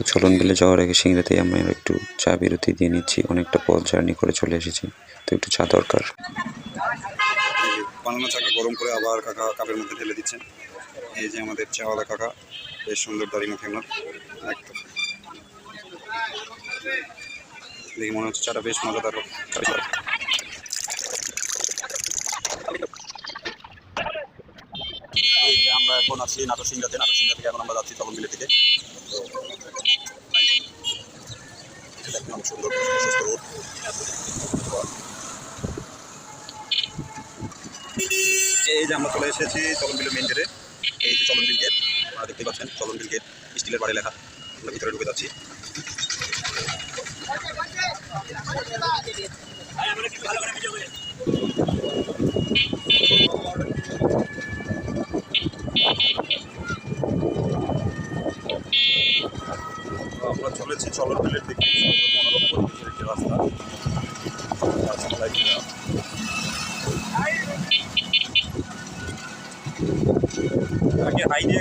তো চলন বিলে যাওয়ার আগে সিংড়াতেই আমরা একটু চা বিরতি দিয়ে নিচ্ছি। অনেকটা পথ জার্নি করে চলে এসেছি, তো একটু চা দরকার। বানানো চাকা গরম করে আবার কাকা কাপের মধ্যে ঢেলে দিচ্ছেন। এই যে আমাদের চাওয়ালা কাকা, বেশ সুন্দর দাড়ি মুখে ওনার একদম। দেখি মনে হচ্ছে চাটা বেশ মজাদার। আমরা এখন আছি নাটক সিংহাতে নাটক সিংহা থেকে এখন আমরা যাচ্ছি তপনবিলি থেকে। অনেক সুন্দর রোড এই যে আমরা চলে এসেছি চলনবিল মেন গেটে এই যে চলনবিল গেট আপনারা দেখতে পাচ্ছেন, চলনবিল গেট স্টিলের বাড়ি লেখা। আমরা ভিতরে ঢুকে যাচ্ছি। আমরা চলেছি চলনবিলের দিকে। মনোরম পরিবেশের একটি রাস্তা। আগে হাই দিয়ে